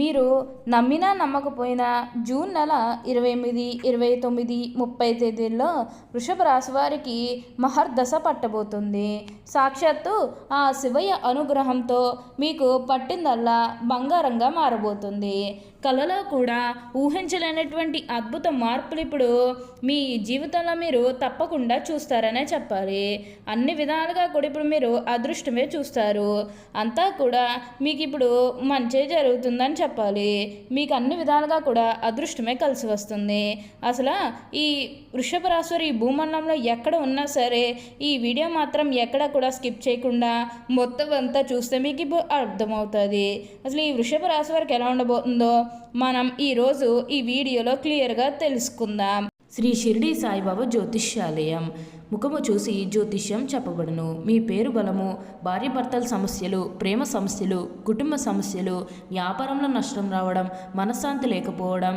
మీరు నమ్మినా నమ్మకపోయినా జూన్ నెల ఇరవై ఎనిమిది ఇరవై తొమ్మిది ముప్పై తేదీల్లో వృషభ రాశి వారికి మహర్దశ పట్టబోతుంది. సాక్షాత్తు ఆ శివయ్య అనుగ్రహంతో మీకు పట్టిందల్లా బంగారంగా మారబోతుంది. కళలో కూడా ఊహించలేనటువంటి అద్భుత మార్పులు ఇప్పుడు మీ జీవితంలో మీరు తప్పకుండా చూస్తారనే చెప్పాలి. అన్ని విధాలుగా కూడా ఇప్పుడు మీరు అదృష్టమే చూస్తారు. అంతా కూడా మీకు ఇప్పుడు మంచి జరుగుతుందని చెప్పాలి. మీకు అన్ని విధాలుగా కూడా అదృష్టమే కలిసి వస్తుంది. అసలు ఈ వృషభ రాశి ఈ భూమండలంలో ఎక్కడ ఉన్నా సరే ఈ వీడియో మాత్రం ఎక్కడ కూడా స్కిప్ చేయకుండా మొత్తం అంతా చూస్తే మీకు ఇప్పుడు అర్థమవుతుంది. అసలు ఈ వృషభ రాశి వారికి ఎలా ఉండబోతుందో మనం ఈరోజు ఈ వీడియోలో క్లియర్గా తెలుసుకుందాం. శ్రీ షిరిడి సాయిబాబా జ్యోతిష్యాలయం. ముఖము చూసి జ్యోతిష్యం చెప్పబడును. మీ పేరు బలము. భార్యాభర్తల సమస్యలు ప్రేమ సమస్యలు కుటుంబ సమస్యలు వ్యాపారంలో నష్టం రావడం మనశ్శాంతి లేకపోవడం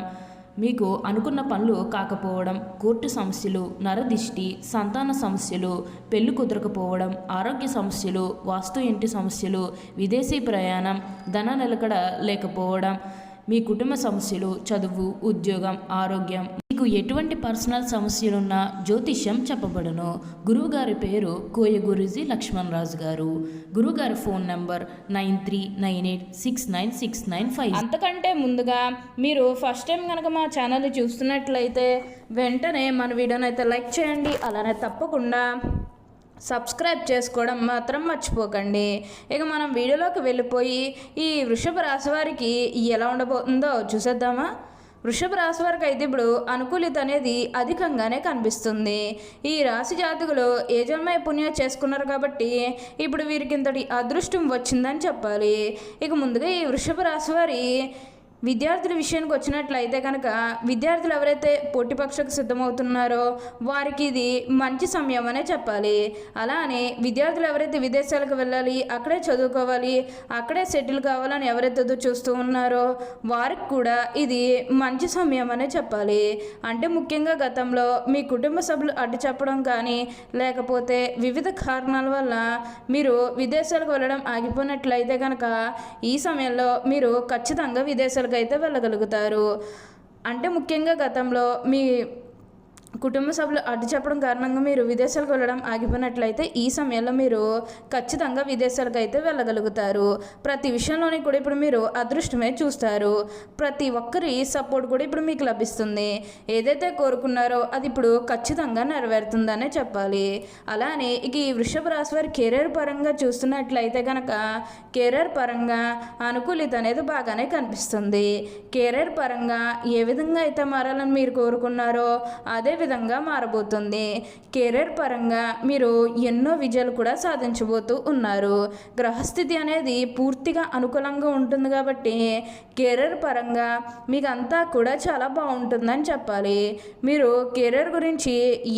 మీకు అనుకున్న పనులు కాకపోవడం కోర్టు సమస్యలు నరదిష్టి సంతాన సమస్యలు పెళ్ళి కుదరకపోవడం ఆరోగ్య సమస్యలు వాస్తు ఇంటి సమస్యలు విదేశీ ప్రయాణం ధన నిలకడ లేకపోవడం మీ కుటుంబ సమస్యలు చదువు ఉద్యోగం ఆరోగ్యం మీకు ఎటువంటి పర్సనల్ సమస్యలున్నా జ్యోతిష్యం చెప్పబడను. గురువుగారి పేరు కోయ గురూజీ లక్ష్మణ్ రాజు గారు. గురువుగారి phone number nine three nine eight six nine six nine five. అంతకంటే ముందుగా మీరు ఫస్ట్ టైం కనుక మా ఛానల్ని చూస్తున్నట్లయితే వెంటనే మన వీడియోని అయితే లైక్ చేయండి. అలానే తప్పకుండా సబ్స్క్రైబ్ చేసుకోవడం మాత్రం మర్చిపోకండి. ఇక మనం వీడియోలోకి వెళ్ళిపోయి ఈ వృషభ రాశి వారికి ఎలా ఉండబోతుందో చూసేద్దామా? వృషభ రాశి వారికి అయితే ఇప్పుడు అనుకూలిత అనేది అధికంగానే కనిపిస్తుంది. ఈ రాశి జాతకులు ఏ జన్మ పుణ్యం చేసుకున్నారు కాబట్టి ఇప్పుడు వీరికి ఇంతటి అదృష్టం వచ్చిందని చెప్పాలి. ఇక ముందుగా ఈ వృషభ రాశి వారి విద్యార్థుల విషయానికి వచ్చినట్లయితే కనుక విద్యార్థులు ఎవరైతే పోటీ పరీక్షకు సిద్ధమవుతున్నారో వారికి ఇది మంచి సమయం అనే చెప్పాలి. అలానే విద్యార్థులు ఎవరైతే విదేశాలకు వెళ్ళాలి అక్కడే చదువుకోవాలి అక్కడే సెటిల్ కావాలని ఎవరైతే ఎదురు చూస్తూ ఉన్నారో వారికి కూడా ఇది మంచి సమయం అనే చెప్పాలి. అంటే ముఖ్యంగా గతంలో మీ కుటుంబ సభ్యులు అడ్డు చెప్పడం కానీ లేకపోతే వివిధ కారణాల వల్ల మీరు విదేశాలకు వెళ్ళడం ఆగిపోయినట్లయితే కనుక ఈ సమయంలో మీరు ఖచ్చితంగా విదేశాలకు అయితే వెళ్ళగలుగుతారు. అంటే ముఖ్యంగా గతంలో మీ కుటుంబ సభ్యులు అడ్డు చెప్పడం కారణంగా మీరు విదేశాలకు వెళ్ళడం ఆగిపోయినట్లయితే ఈ సమయంలో మీరు ఖచ్చితంగా విదేశాలకు అయితే వెళ్ళగలుగుతారు. ప్రతి విషయంలోని కూడా ఇప్పుడు మీరు అదృష్టమే చూస్తారు. ప్రతి ఒక్కరి సపోర్ట్ కూడా ఇప్పుడు మీకు లభిస్తుంది. ఏదైతే కోరుకున్నారో అది ఇప్పుడు ఖచ్చితంగా నెరవేరుతుందనే చెప్పాలి. అలానే ఇక ఈ వృషభ రాశి వారి కెరీర్ పరంగా చూస్తున్నట్లయితే కనుక కెరీర్ పరంగా అనుకూలిత అనేది బాగానే కనిపిస్తుంది. కెరీర్ పరంగా ఏ విధంగా అయితే మారాలని మీరు కోరుకున్నారో అదే విధంగా మారబోతుంది. కెరీర్ పరంగా మీరు ఎన్నో విజయాలు కూడా సాధించబోతూ ఉన్నారు. గ్రహస్థితి అనేది పూర్తిగా అనుకూలంగా ఉంటుంది కాబట్టి కెరీర్ పరంగా మీకు అంతా కూడా చాలా బాగుంటుందని చెప్పాలి. మీరు కెరీర్ గురించి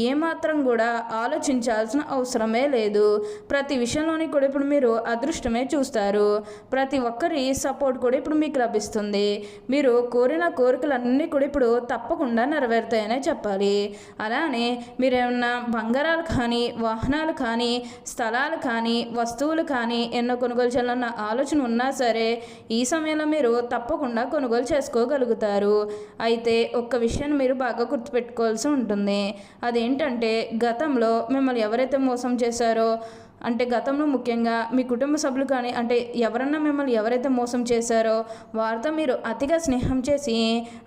ఏమాత్రం కూడా ఆలోచించాల్సిన అవసరమే లేదు. ప్రతి విషయంలోని కూడా ఇప్పుడు మీరు అదృష్టమే చూస్తారు. ప్రతి ఒక్కరి సపోర్ట్ కూడా ఇప్పుడు మీకు లభిస్తుంది. మీరు కోరిన కోరికలన్నీ కూడా ఇప్పుడు తప్పకుండా నెరవేరుతాయనే చెప్పాలి. అలానే మీరు ఏమన్నా బంగారాలు కానీ వాహనాలు కానీ స్థలాలు కానీ వస్తువులు కానీ ఎన్నో కొనుగోలు చేయాలన్న ఆలోచన ఉన్నా సరే ఈ సమయంలో మీరు తప్పకుండా కొనుగోలు చేసుకోగలుగుతారు. అయితే ఒక్క విషయాన్ని మీరు బాగా గుర్తుపెట్టుకోవాల్సి ఉంటుంది. అదేంటంటే గతంలో మిమ్మల్ని ఎవరైతే మోసం చేశారో అంటే గతంలో ముఖ్యంగా మీ కుటుంబ సభ్యులు కానీ అంటే ఎవరన్నా మిమ్మల్ని ఎవరైతే మోసం చేశారో వారితో మీరు అతిగా స్నేహం చేసి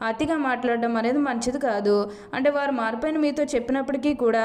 అతిగా మాట్లాడడం అనేది మంచిది కాదు. అంటే వారు మారిపోయిన మీతో చెప్పినప్పటికీ కూడా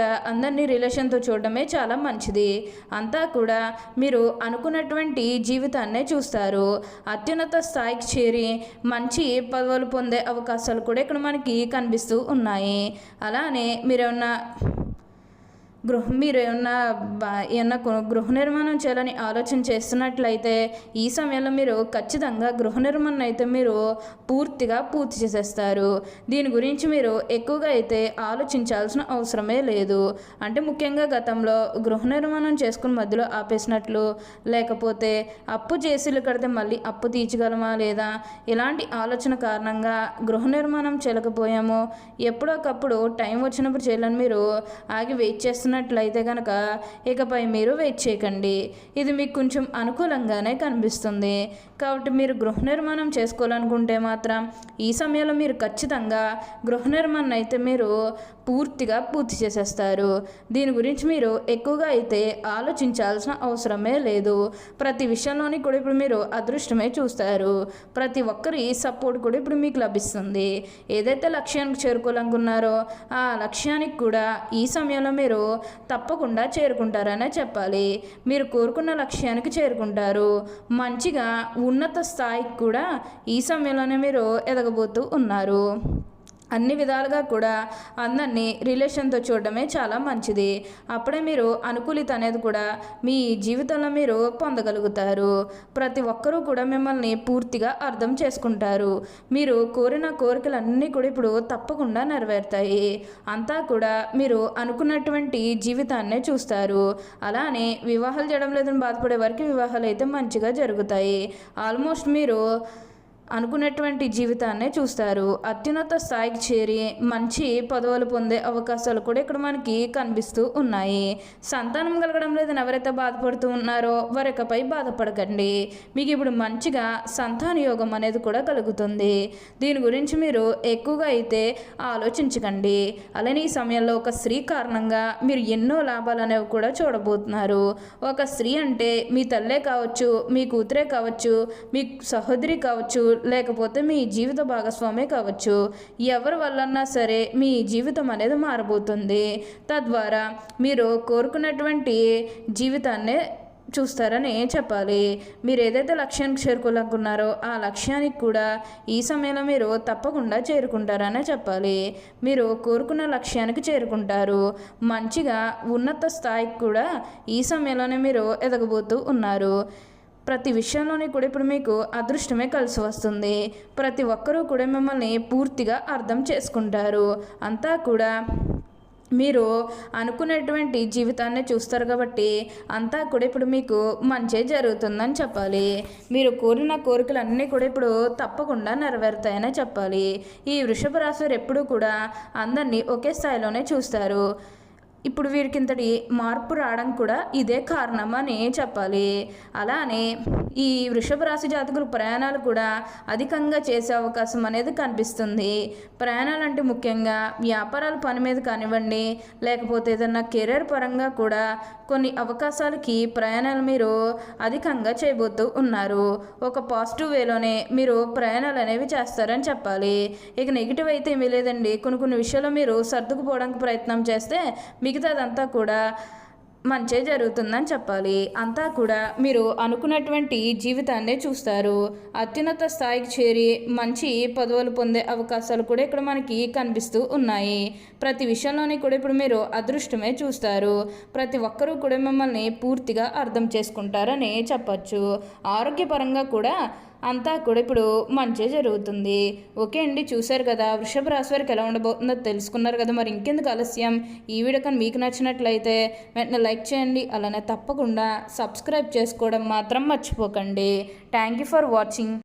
అందరినీ రిలేషన్తో చూడడమే చాలా మంచిది. అంతా కూడా మీరు అనుకున్నటువంటి జీవితాన్నే చూస్తారు. అత్యున్నత స్థాయికి చేరి మంచి పదవులు పొందే అవకాశాలు కూడా ఇక్కడ మనకి కనిపిస్తూ ఉన్నాయి. అలానే మీరేమన్నా గృహం మీరు ఏమన్నా ఏమన్నా గృహ నిర్మాణం చేయాలని ఆలోచన చేస్తున్నట్లయితే ఈ సమయంలో మీరు ఖచ్చితంగా గృహ నిర్మాణం అయితే మీరు పూర్తిగా పూర్తి చేసేస్తారు. దీని గురించి మీరు ఎక్కువగా అయితే ఆలోచించాల్సిన అవసరమే లేదు. అంటే ముఖ్యంగా గతంలో గృహ నిర్మాణం చేసుకుని మధ్యలో ఆపేసినట్లు లేకపోతే అప్పు చేసిలు కడితే మళ్ళీ అప్పు తీర్చగలమా లేదా? ఇలాంటి ఆలోచన కారణంగా గృహ నిర్మాణం చేయలేకపోయాము. ఎప్పుడోకప్పుడు టైం వచ్చినప్పుడు చేయాలని మీరు ఆగి వెయిట్ చేస్తున్నారు చేస్తున్నట్లయితే కనుక ఇకపై మీరు వెయిట్ చేయకండి. ఇది మీకు కొంచెం అనుకూలంగానే కనిపిస్తుంది. కాబట్టి మీరు గృహ నిర్మాణం చేసుకోవాలనుకుంటే మాత్రం ఈ సమయంలో మీరు ఖచ్చితంగా గృహ నిర్మాణం అయితే మీరు పూర్తిగా పూర్తి చేసేస్తారు. దీని గురించి మీరు ఎక్కువగా అయితే ఆలోచించాల్సిన అవసరమే లేదు. ప్రతి విషయంలోని కూడా ఇప్పుడు మీరు అదృష్టమే చూస్తారు. ప్రతి ఒక్కరి సపోర్ట్ కూడా ఇప్పుడు మీకు లభిస్తుంది. ఏదైతే లక్ష్యానికి చేరుకోవాలనుకున్నారో ఆ లక్ష్యానికి కూడా ఈ సమయంలో మీరు తప్పకుండా చేరుకుంటారనే చెప్పాలి. మీరు కోరుకున్న లక్ష్యానికి చేరుకుంటారు. మంచిగా ఉన్నత స్థాయికి కూడా ఈ సమయంలోనే మీరు ఎదగబోతూ ఉన్నారు. అన్ని విధాలుగా కూడా అందరినీ రిలేషన్తో చూడడమే చాలా మంచిది. అప్పుడే మీరు అనుకూలిత అనేది కూడా మీ జీవితంలో మీరు పొందగలుగుతారు. ప్రతి ఒక్కరూ కూడా మిమ్మల్ని పూర్తిగా అర్థం చేసుకుంటారు. మీరు కోరిన కోరికలన్నీ కూడా ఇప్పుడు తప్పకుండా నెరవేరుతాయి. అంతా కూడా మీరు అనుకున్నటువంటి జీవితాన్నే చూస్తారు. అలానే వివాహాలు చేయడం లేదని బాధపడే వారికి వివాహాలు అయితే మంచిగా జరుగుతాయి. ఆల్మోస్ట్ మీరు అనుకున్నటువంటి జీవితాన్ని చూస్తారు. అత్యున్నత స్థాయికి చేరి మంచి పదవులు పొందే అవకాశాలు కూడా ఇక్కడ మనకి కనిపిస్తూ ఉన్నాయి. సంతానం కలగడం లేదని ఎవరైతే బాధపడుతూ ఉన్నారో వారికపై బాధపడకండి. మీకు ఇప్పుడు మంచిగా సంతాన యోగం అనేది కూడా కలుగుతుంది. దీని గురించి మీరు ఎక్కువగా అయితే ఆలోచించకండి. అలానే ఈ సమయంలో ఒక స్త్రీ కారణంగా మీరు ఎన్నో లాభాలు అనేవి కూడా చూడబోతున్నారు. ఒక స్త్రీ అంటే మీ తల్లే కావచ్చు మీ కూతురే కావచ్చు మీ సహోదరి కావచ్చు లేకపోతే మీ జీవిత భాగస్వామే కావచ్చు. ఎవరి వల్లన్నా సరే మీ జీవితం అనేది మారబోతుంది. తద్వారా మీరు కోరుకున్నటువంటి జీవితాన్ని చూస్తారని చెప్పాలి. మీరు ఏదైతే లక్ష్యానికి చేరుకోవాలనుకున్నారో ఆ లక్ష్యానికి కూడా ఈ సమయంలో మీరు తప్పకుండా చేరుకుంటారనే చెప్పాలి. మీరు కోరుకున్న లక్ష్యానికి చేరుకుంటారు. మంచిగా ఉన్నత స్థాయికి కూడా ఈ సమయంలోనే మీరు ఎదగబోతూ ఉన్నారు. ప్రతి విషయంలోని కూడా ఇప్పుడు మీకు అదృష్టమే కలిసి వస్తుంది. ప్రతి ఒక్కరూ కూడా మిమ్మల్ని పూర్తిగా అర్థం చేసుకుంటారు. అంతా కూడా మీరు అనుకునేటువంటి జీవితాన్ని చూస్తారు కాబట్టి అంతా కూడా ఇప్పుడు మీకు మంచి జరుగుతుందని చెప్పాలి. మీరు కోరిన కోరికలన్నీ కూడా ఇప్పుడు తప్పకుండా నెరవేరుతాయని చెప్పాలి. ఈ వృషభ రాశి ఎప్పుడూ కూడా అందరినీ ఒకే స్థాయిలోనే చూస్తారు. ఇప్పుడు వీరికి ఇంతటి మార్పు రావడం కూడా ఇదే కారణం అని చెప్పాలి. అలానే ఈ వృషభ రాశి జాతకులు ప్రయాణాలు కూడా అధికంగా చేసే అవకాశం అనేది కనిపిస్తుంది. ప్రయాణాలు అంటే ముఖ్యంగా వ్యాపారాల పని మీద కానివ్వండి లేకపోతే ఏదన్నా కెరీర్ పరంగా కూడా కొన్ని అవకాశాలకి ప్రయాణాలు మీరు అధికంగా చేయబోతూ ఉన్నారు. ఒక పాజిటివ్ వేలోనే మీరు ప్రయాణాలు అనేవి చేస్తారని చెప్పాలి. ఇక నెగిటివ్ అయితే ఏమీ లేదండి. కొన్ని కొన్ని విషయాల్లో మీరు సర్దుకుపోవడానికి ప్రయత్నం చేస్తే మీ మిగతాదంతా కూడా మంచే జరుగుతుందని చెప్పాలి. అంతా కూడా మీరు అనుకున్నటువంటి జీవితాన్నే చూస్తారు. అత్యున్నత స్థాయికి చేరి మంచి పదవులు పొందే అవకాశాలు కూడా ఇక్కడ మనకి కనిపిస్తూ ఉన్నాయి. ప్రతి విషయంలోని కూడా ఇప్పుడు మీరు అదృష్టమే చూస్తారు. ప్రతి ఒక్కరూ కూడా మిమ్మల్ని పూర్తిగా అర్థం చేసుకుంటారని చెప్పచ్చు. ఆరోగ్యపరంగా కూడా అంతా కూడా ఇప్పుడు మంచి జరుగుతుంది. ఓకే అండి చూశారు కదా వృషభ రాశి వారికి ఎలా ఉండబోతుందో తెలుసుకున్నారు కదా మరి ఇంకెందుకు ఆలస్యం? ఈ వీడియో కానీ మీకు నచ్చినట్లయితే వెంటనే లైక్ చేయండి అలానే తప్పకుండా సబ్స్క్రైబ్ చేసుకోవడం మాత్రం మర్చిపోకండి. Thank you for watching.